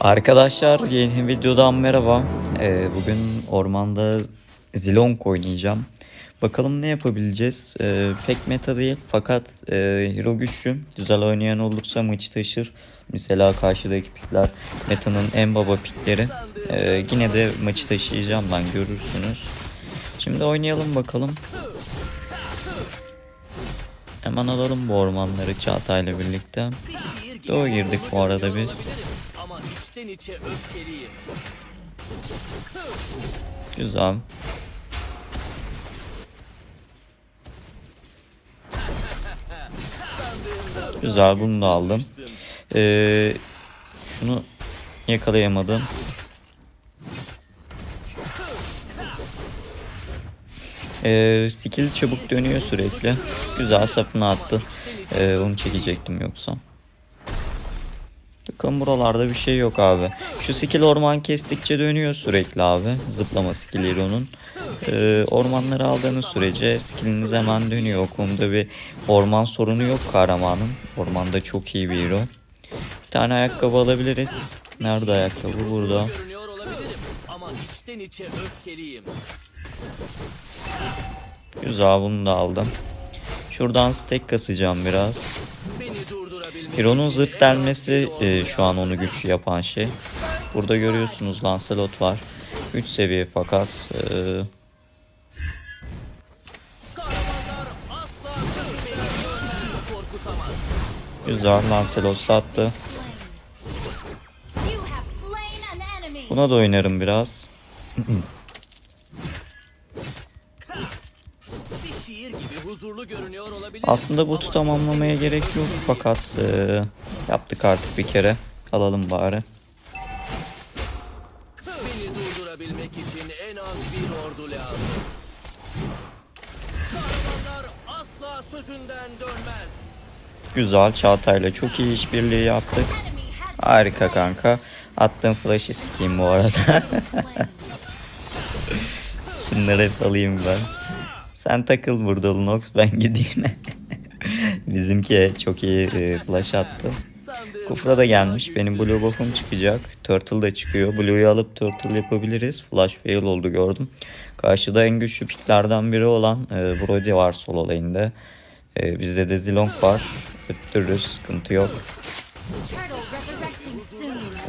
Arkadaşlar yeni videodan merhaba. Ee, bugün ormanda Zilong oynayacağım. Bakalım ne yapabileceğiz. Ee, pek meta değil fakat e, hero güçlü. Güzel oynayan olursa maçı taşır. Mesela karşıdaki pikler metanın en baba pikleri. Ee, yine de maçı taşıyacağım lan görürsünüz. Şimdi oynayalım bakalım. Hemen alalım bu ormanları Çağatay'la birlikte. Doğu girdik bu arada biz. İçten içe öfkeliyim. Güzel. Güzel bunu da aldım. Ee, şunu yakalayamadım. Ee, skill çabuk dönüyor sürekli. Güzel sapını attı. Ee, onu çekecektim yoksa. Bakın buralarda bir şey yok abi. Şu skill orman kestikçe dönüyor sürekli abi. Zıplama skilleri onun. Ee, ormanları aldığınız sürece skilliniz hemen dönüyor. O konuda bir orman sorunu yok kahramanın. Ormanda çok iyi bir hero. Bir tane ayakkabı alabiliriz. Nerede ayakkabı? Burada. Güzel bunu da aldım. Şuradan stack kasacağım biraz. Hero'nun en delmesi e, şu an onu güçlü yapan şey. Burada görüyorsunuz Lancelot var. 3 seviye fakat e, güzel Lancelot sattı. Buna da oynarım biraz. Aslında botu tamamlamaya gerek yok fakat e, yaptık artık bir kere. Alalım bari. Beni durdurabilmek için en az bir ordu lazım. Kahramanlar asla sözünden dönmez. Güzel Çağatay'la çok iyi işbirliği yaptık. Harika kanka. Attığım flash'ı sikeyim bu arada. Şunları alayım ben. Sen takıl burada Lunox ben gideyim. Bizimki çok iyi e, flash attı. Kufra da gelmiş. Benim. Blue buff'um çıkacak. Turtle da çıkıyor. Blue'yu alıp Turtle yapabiliriz. Flash fail oldu gördüm. Karşıda en güçlü picklerden biri olan e, Brody var solo lane'de. E, bizde de Zilong var. Öttürürüz. Sıkıntı yok.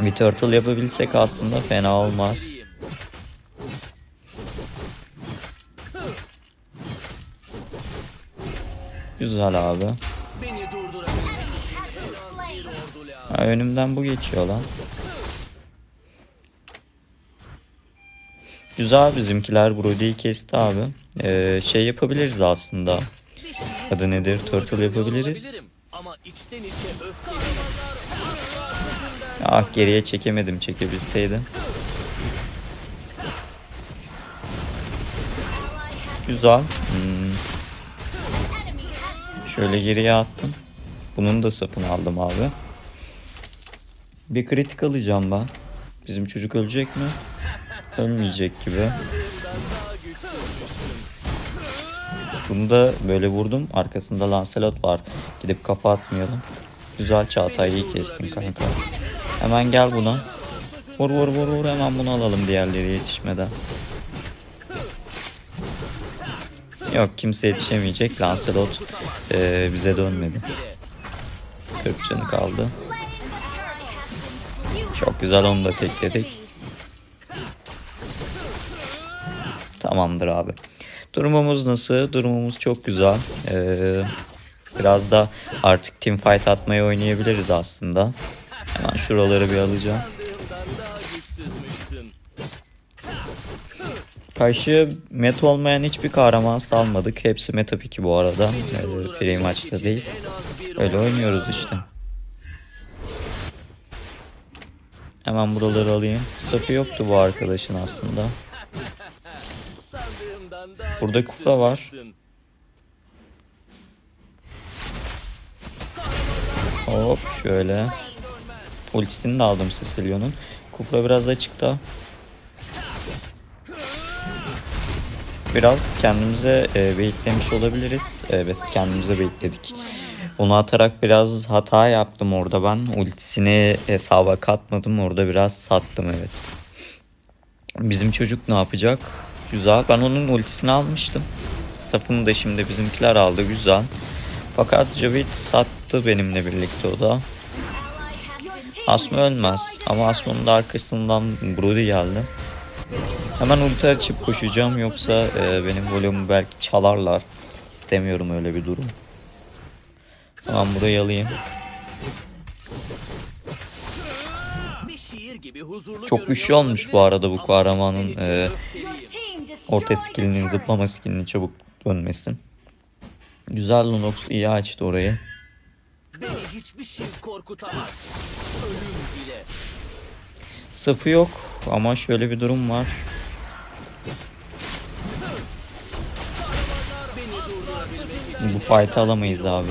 Bir Turtle yapabilsek aslında fena olmaz. Ordu lazım. Ha, önümden bu geçiyor lan. Güzel bizimkiler Brody'yi kesti abi. Ee, şey yapabiliriz aslında. Adı nedir? Turtle yapabiliriz. Ah geriye çekemedim çekebilseydim. Güzel. Hmm, şöyle geriye attım. Bunun da sapını aldım abi. Bir kritik alacağım ben. Bizim çocuk ölecek mi? Ölmeyecek gibi. Bunu da böyle vurdum. Arkasında Lancelot var. Gidip kafa atmayalım. Güzel Çağatay iyi kestin kanka. Hemen gel buna. Vur vur vur vur hemen bunu alalım diğerleri yetişmeden. Yok kimse yetişemeyecek. Lancelot eee, bize dönmedi. 40 canı kaldı. Çok güzel onu da tekledik. Tamamdır abi. Durumumuz nasıl? Durumumuz çok güzel. Ee, biraz da artık team fight atmayı oynayabiliriz aslında. Hemen şuraları bir alacağım. Karşı meta olmayan hiçbir kahraman salmadık. Hepsi meta piki bu arada. Ee, free maçta değil. Öyle oynuyoruz işte. Hemen buraları alayım. Sapı yoktu bu arkadaşın aslında. Burada kufra var. Hop şöyle. Ultisini de aldım Sicilio'nun. Kufra biraz açıkta. Biraz kendimize e, baitlemiş olabiliriz. Evet kendimize baitledik. Onu atarak biraz hata yaptım orada ben. Ultisini hesaba katmadım. Orada biraz sattım evet. Bizim çocuk ne yapacak? Güzel. Ben onun ultisini almıştım. Safını da şimdi bizimkiler aldı. Güzel. Fakat Javid sattı benimle birlikte o da. Asma ölmez. Ama Asma'nın da arkasından Brody geldi. Hemen ulti açıp koşacağım yoksa e, benim volümü belki çalarlar. İstemiyorum öyle bir durum. Tamam burayı alayım. Çok güçlü olmuş bu arada bu ama kahramanın e, orta skillinin zıplama skillinin çabuk dönmesi. Güzel Lunox iyi açtı orayı. Şey. Safı yok ama şöyle bir durum var. Bu fight'ı alamayız abi.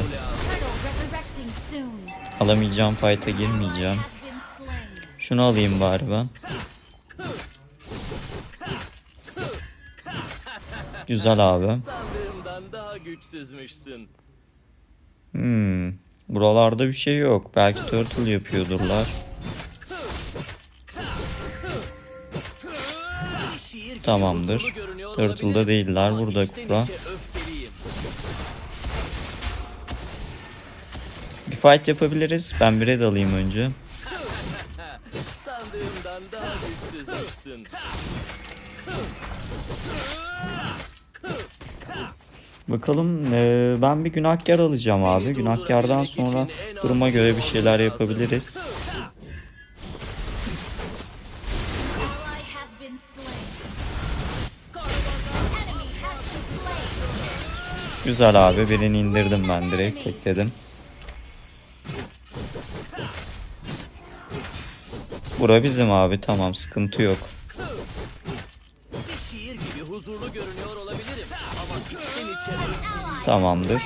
Alamayacağım fight'a girmeyeceğim. Şunu alayım bari ben. Güzel abi. Sandığımdan daha güçsüzmüşsün. Hmm. Buralarda bir şey yok. Belki turtle yapıyordurlar. Tamamdır. Turtle'da değiller, burada içten fight yapabiliriz. Ben bir red alayım önce. Sandığımdan daha güçsüzmüşsün. Bakalım eee, ben bir günahkar alacağım abi. Günahkardan sonra duruma göre bir şeyler yapabiliriz. Güzel abi birini indirdim ben direkt tekledim. Bura bizim abi tamam sıkıntı yok. Tamamdır.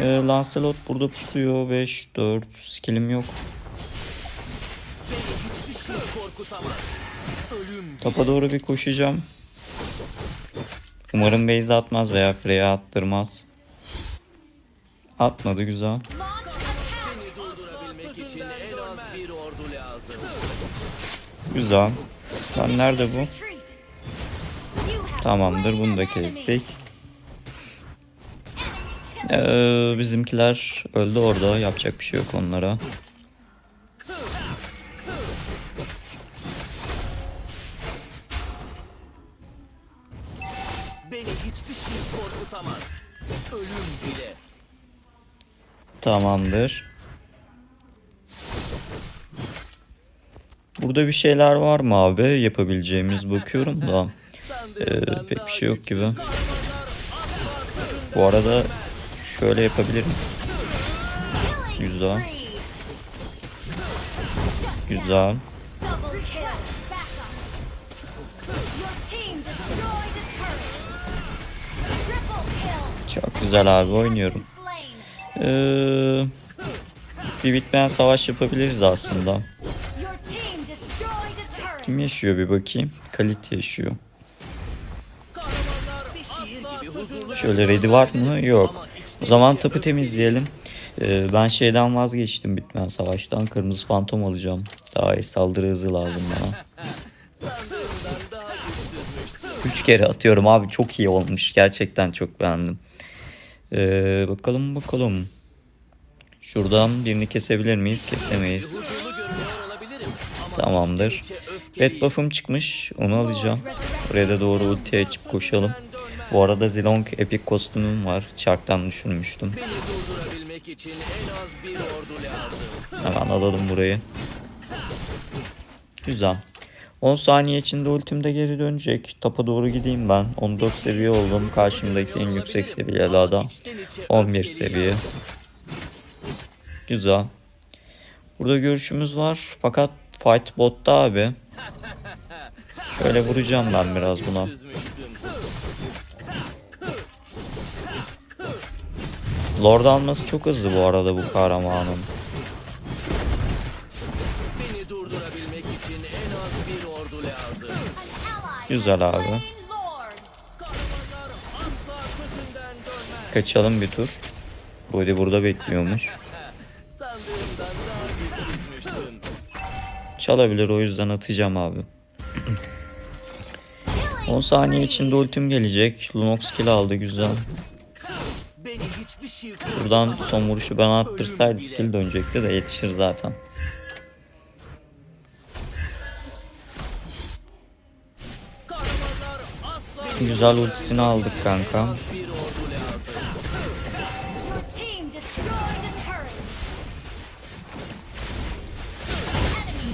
Ee, Lancelot burada pusuyor 5 4 skillim yok. Topa doğru bir koşacağım. Umarım base atmaz veya Freya attırmaz. Atmadı güzel. Güzel. Lan nerede bu? Tamamdır bunu da kestik. Ee, bizimkiler öldü orada. Yapacak bir şey yok onlara. Beni hiçbir şey korkutamaz. Ölüm bile. Tamamdır. Burada bir şeyler var mı abi yapabileceğimiz bakıyorum da. Ee, pek bir şey yok gibi. Bu arada şöyle yapabilirim. Güzel. Güzel. Çok güzel abi oynuyorum. Ee, bir bitmeyen savaş yapabiliriz aslında. Kim yaşıyor bir bakayım. Kalite yaşıyor. Şöyle ready var mı? Yok. O zaman tapı temizleyelim. Ee, ben şeyden vazgeçtim bitmeyen savaştan. Kırmızı fantom alacağım. Daha iyi saldırı hızı lazım bana. 3 kere atıyorum abi çok iyi olmuş. Gerçekten çok beğendim. Ee, bakalım bakalım. Şuradan birini kesebilir miyiz? Kesemeyiz. Tamamdır. Red buff'ım çıkmış. Onu alacağım. Da doğru ulti açıp koşalım. Bu arada Zilong epic kostümüm var. Çarktan düşürmüştüm. Hemen alalım burayı. Güzel. 10 saniye içinde ultim de geri dönecek. Topa doğru gideyim ben. 14 seviye oldum. Karşımdaki en yüksek seviyeli adam. 11 seviye. Güzel. Burada görüşümüz var. Fakat fight botta abi. Şöyle vuracağım ben biraz buna. Lord alması çok hızlı bu arada bu kahramanın. Beni durdurabilmek için en az bir ordu lazım. Ally Güzel abi. Kaçalım bir tur. Brody burada bekliyormuş. Çalabilir o yüzden atacağım abi. 10 saniye içinde ultim gelecek. Lunox kill aldı güzel. Buradan son vuruşu bana attırsaydı skill dönecekti de yetişir zaten. Güzel ultisini aldık kanka.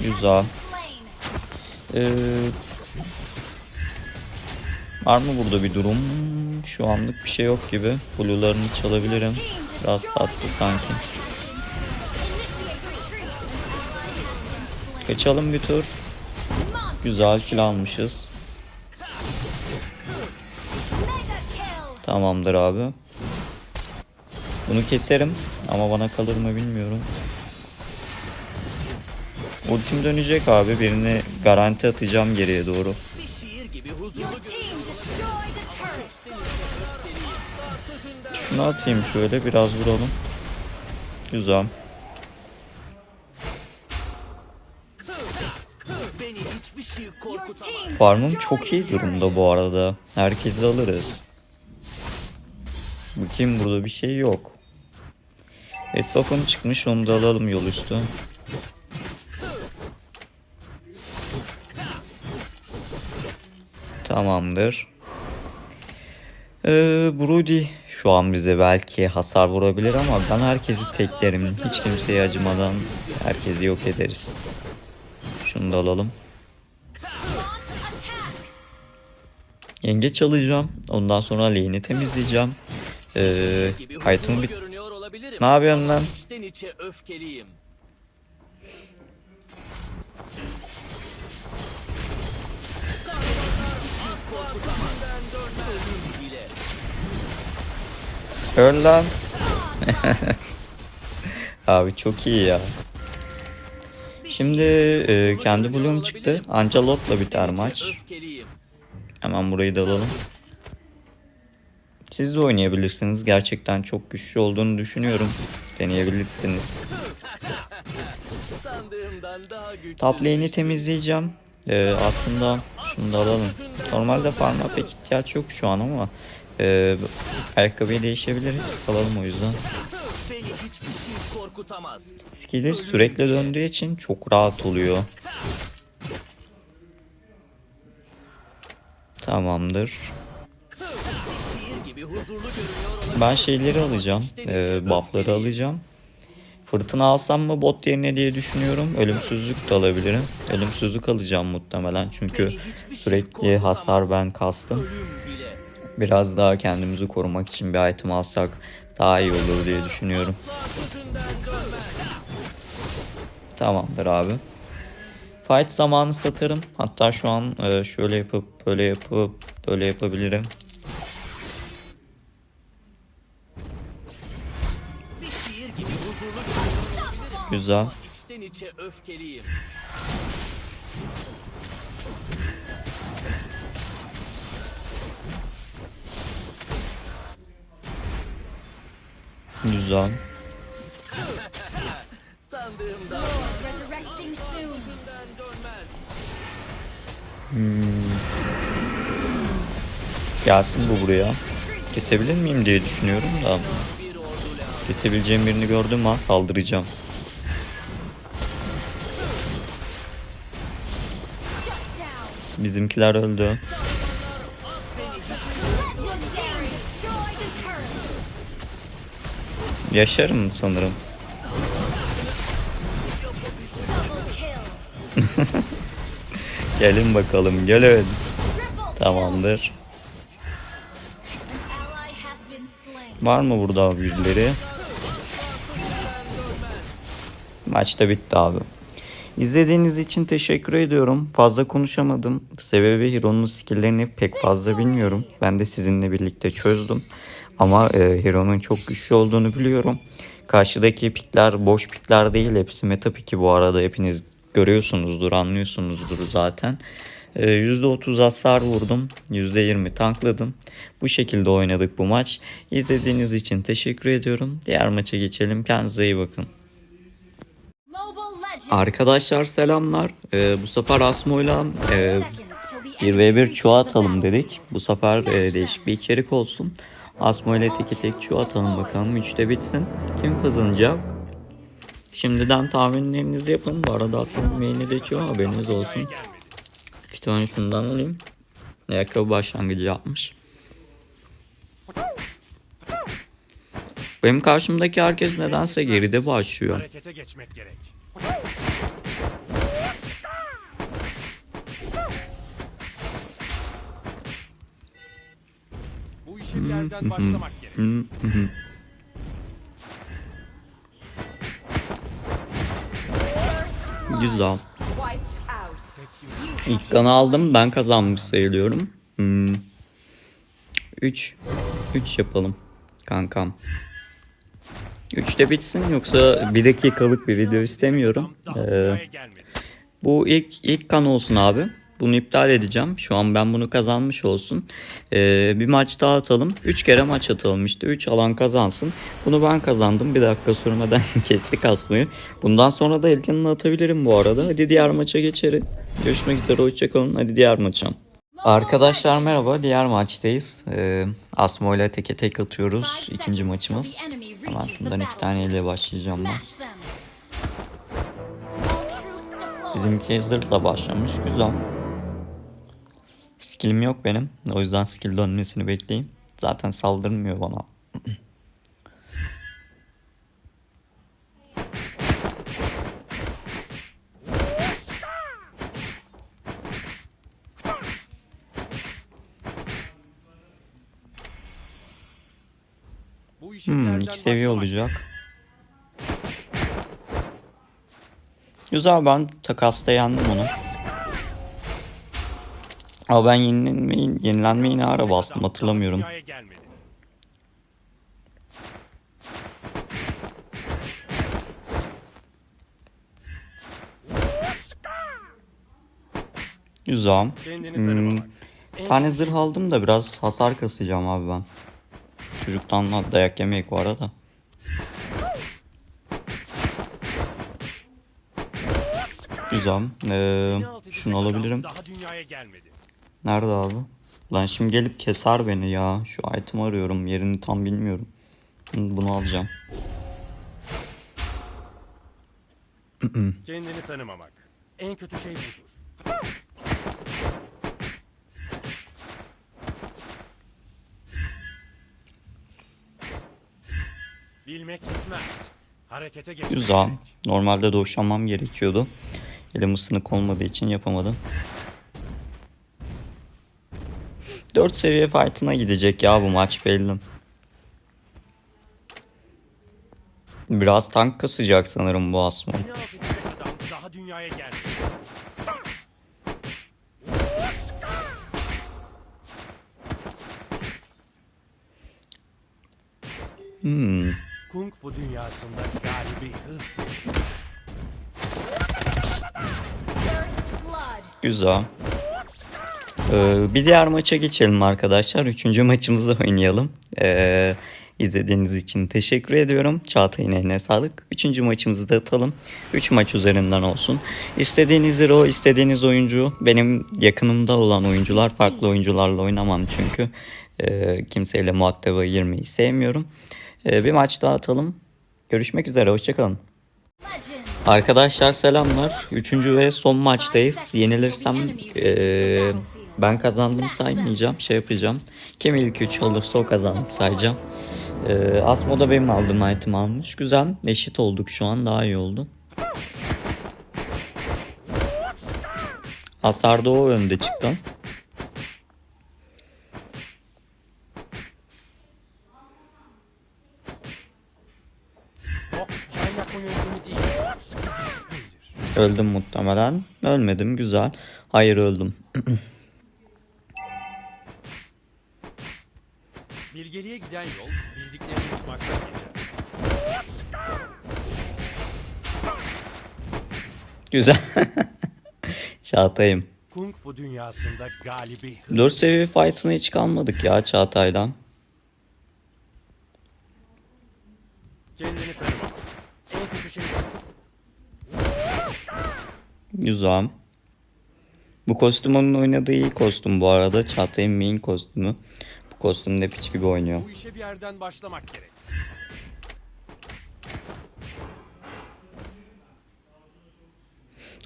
Güzel. Ee, var mı burada bir durum? Şu anlık bir şey yok gibi. Blue'larını çalabilirim. Biraz sattı sanki. Kaçalım bir tur. Güzel kill almışız. Tamamdır abi. Bunu keserim ama bana kalır mı bilmiyorum. Ultim dönecek abi. Birini garanti atacağım geriye doğru. Şunu atayım şöyle biraz vuralım. Güzel. Farmım çok iyi durumda bu arada. Herkesi alırız. Bakayım burada bir şey yok. Et buff'ım çıkmış onu da alalım yol üstü. Tamamdır. Ee, Brody şu an bize belki hasar vurabilir ama ben herkesi teklerim. Hiç kimseye acımadan herkesi yok ederiz. Şunu da alalım. Yengeç alacağım. Ondan sonra lane'i temizleyeceğim. Ee, huzurlu bit. Ne yapıyorsun lan? Öl lan. Abi çok iyi ya. Şimdi e, kendi bloğum çıktı. Anca lotla biter maç. Hemen burayı da alalım. Siz de oynayabilirsiniz. Gerçekten çok güçlü olduğunu düşünüyorum. Deneyebilirsiniz. Top lane'i temizleyeceğim. Ee, aslında şunu alalım. Normalde farm'a pek ihtiyaç yok şu an ama e, ayakkabıyı değişebiliriz. Alalım o yüzden. Skill'i sürekli döndüğü için çok rahat oluyor. Tamamdır. Ben şeyleri alacağım. E, buff'ları alacağım. Fırtına alsam mı bot yerine diye düşünüyorum. Ölümsüzlük de alabilirim. Ölümsüzlük alacağım muhtemelen. Çünkü sürekli hasar ben kastım. Biraz daha kendimizi korumak için bir item alsak daha iyi olur diye düşünüyorum. Tamamdır abi. Fight zamanı satarım. Hatta şu an e, şöyle yapıp böyle yapıp böyle yapabilirim. Güzel. İçten içe öfkeliyim. Güzel. Sandığımdan Resurrecting soon. sözünden dönmez. Gelsin bu buraya. Kesebilir miyim diye düşünüyorum da. Bir ordu lazım. Kesebileceğim birini gördüm an saldıracağım. Bizimkiler öldü. Yaşarım sanırım. Gelin bakalım gelin. Tamamdır. Var mı burada birileri? Maç da bitti abi. İzlediğiniz için teşekkür ediyorum. Fazla konuşamadım. Sebebi Hero'nun skill'lerini pek fazla bilmiyorum. Ben de sizinle birlikte çözdüm. Ama e, Hero'nun çok güçlü olduğunu biliyorum. Karşıdaki pikler boş pikler değil. Hepsi meta piki bu arada. Hepiniz görüyorsunuzdur, anlıyorsunuzdur zaten. Ee, %30 hasar vurdum. %20 tankladım. Bu şekilde oynadık bu maç. İzlediğiniz için teşekkür ediyorum. Diğer maça geçelim. Kendinize iyi bakın. Arkadaşlar selamlar. Ee, bu sefer Asmo'yla e, Seconds till the 1 enemy v 1 reaches çuğa the atalım dedik. Bu sefer e, değişik bir içerik olsun. Asmo ile teki tek çuğa atalım bakalım. 3'te bitsin. Kim kazanacak? Şimdiden tahminlerinizi yapın. Bu arada Asmo'nun main'i de çuğa haberiniz olsun. İki tane şundan alayım. Ayakkabı başlangıcı yapmış. Benim karşımdaki herkes nedense geride başlıyor. Bir yerden başlamak gerek. Güzel. İlk kanı aldım. Ben kazanmış sayılıyorum. Hmm. 3. 3 yapalım. Kankam. 3'te bitsin yoksa bir dakikalık bir video istemiyorum. Ee, bu ilk ilk kan olsun abi. Bunu iptal edeceğim. Şu an ben bunu kazanmış olsun. Ee, bir maç daha atalım. 3 kere maç atalım işte. 3 alan kazansın. Bunu ben kazandım. Bir dakika sürmeden kestik asmayı. Bundan sonra da Elkan'ını atabilirim bu arada. Hadi diğer maça geçelim. Görüşmek üzere. Hoşçakalın. Hadi diğer maça. Arkadaşlar merhaba. Diğer maçtayız. Ee, Asmo ile teke tek atıyoruz. İkinci maçımız. Hemen şundan iki taneyle başlayacağım ben. Bizimki zırhla başlamış. Güzel. Skillim yok benim. O yüzden skill dönmesini bekleyeyim. Zaten saldırmıyor bana. Hmm, iki seviye olacak. Güzel ben takasta yendim onu. Ama ben yenilenmeyi, yenilenmeyi ne ara bastım hatırlamıyorum. Güzel. Hmm, bir tane zırh aldım da biraz hasar kasacağım abi ben. Çocuktan da dayak yemek bu arada. Güzel. Ee, şunu alabilirim. Daha dünyaya gelmedi. Nerede abi? Lan şimdi gelip keser beni ya. Şu item arıyorum. Yerini tam bilmiyorum. Şimdi Bunu alacağım. Kendini tanımamak. En kötü şey budur. Bilmek yetmez. Harekete geçmek Güzel. Normalde doşlanmam gerekiyordu. Elim ısınık olmadığı için yapamadım. 4 seviye fight'ına gidecek ya bu maç belli. Biraz tank kasacak sanırım bu Asmo. Beni alt edecek adam daha dünyaya gelmedi. Hmm. Kung fu dünyasında galibi hız. Güzel. Ee, bir diğer maça geçelim arkadaşlar. Üçüncü maçımızı oynayalım. Ee, izlediğiniz için teşekkür ediyorum. Çağatay'ın eline sağlık. Üçüncü maçımızı da atalım. Üç maç üzerinden olsun. İstediğiniz hero, istediğiniz oyuncu. Benim yakınımda olan oyuncular farklı oyuncularla oynamam çünkü. Ee, kimseyle muhataba girmeyi sevmiyorum. Ee, bir maç daha atalım. Görüşmek üzere. Hoşçakalın. Arkadaşlar selamlar. Üçüncü ve son maçtayız. Yenilirsem eee, ben kazandım saymayacağım. Şey yapacağım. Kim ilk üç olursa o kazandı sayacağım. Eee Asmo da benim aldığım item almış. Güzel. Eşit olduk şu an. Daha iyi oldu. Hasarda o önde çıktı. Öldüm muhtemelen. Ölmedim. Güzel. Hayır öldüm. Bilgeliğe giden yol bildiklerini unutmaktan geçer. Güzel. Çağatay'ım. Kung Fu dünyasında galibi hız 4 seviye fight'ına hiç kalmadık ya Çağatay'dan. kendini tanıma. En kötü şey Güzel. Bu kostüm onun oynadığı iyi kostüm bu arada. Çağatay'ın main kostümü. Kostümde piç gibi oynuyor. bu işe bir yerden başlamak gerek.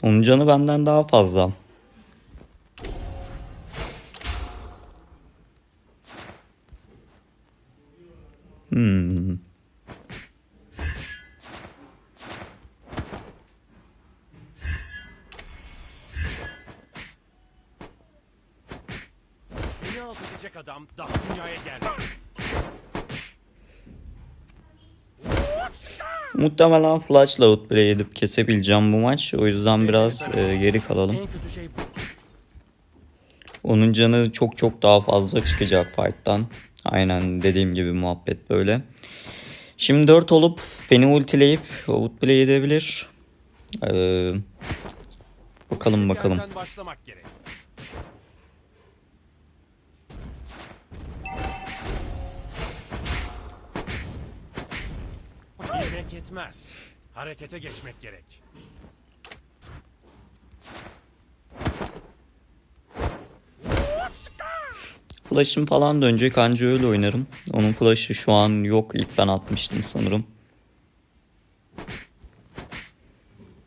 Onun canı benden daha fazla. Hmm. Beni alt edecek adam daha dünyaya geldi. Muhtemelen Flash'la outplay edip kesebileceğim bu maç. O yüzden biraz e, geri kalalım. Şey. Onun canı çok çok daha fazla çıkacak fight'tan. Aynen dediğim gibi muhabbet böyle. Şimdi 4 olup beni ultileyip outplay edebilir. Ee, bakalım bakalım. Bilmek yetmez. Harekete geçmek gerek. Flash'ım falan dönecek anca öyle oynarım. Onun flash'ı şu an yok. İlk ben atmıştım sanırım.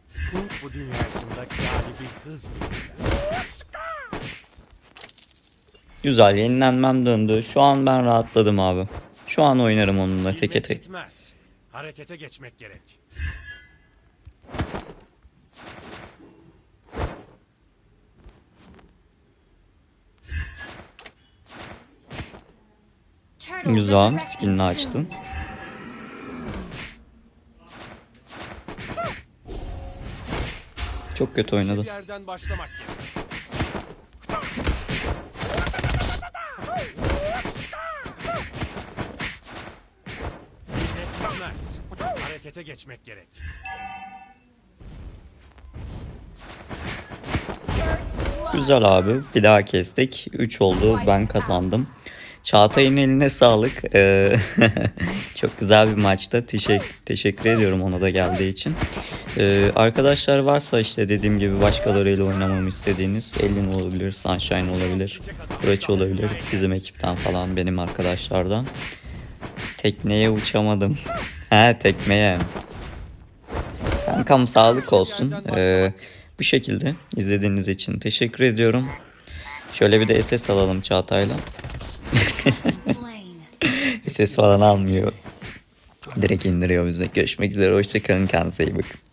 Fu dünyasında galibi hız. Güzel yenilenmem döndü. Şu an ben rahatladım abi. Şu an oynarım onunla teke tek. yetmez. Harekete geçmek gerek. Güzel. Skinini açtım. Çok kötü Bir oynadı. yerden başlamak gerek. Bilmek yetmez. Harekete geçmek gerek. Güzel abi. Bir daha kestik. 3 oldu. Ben kazandım. Çağatay'ın eline sağlık. Ee, çok güzel bir maçta. Teşekkür, teşekkür ediyorum ona da geldiği için. Ee, arkadaşlar varsa işte dediğim gibi başkalarıyla oynamamı istediğiniz Elin olabilir, Sunshine olabilir, Braç olabilir. Bizim ekipten falan benim arkadaşlardan. Tekneye uçamadım. He tekmeye. Kankam sağlık olsun. Ee, bu şekilde izlediğiniz için teşekkür ediyorum. Şöyle bir de SS alalım Çağatay'la. SS falan almıyor. Direkt indiriyor bize. Görüşmek üzere. Hoşçakalın. Kendinize iyi bakın.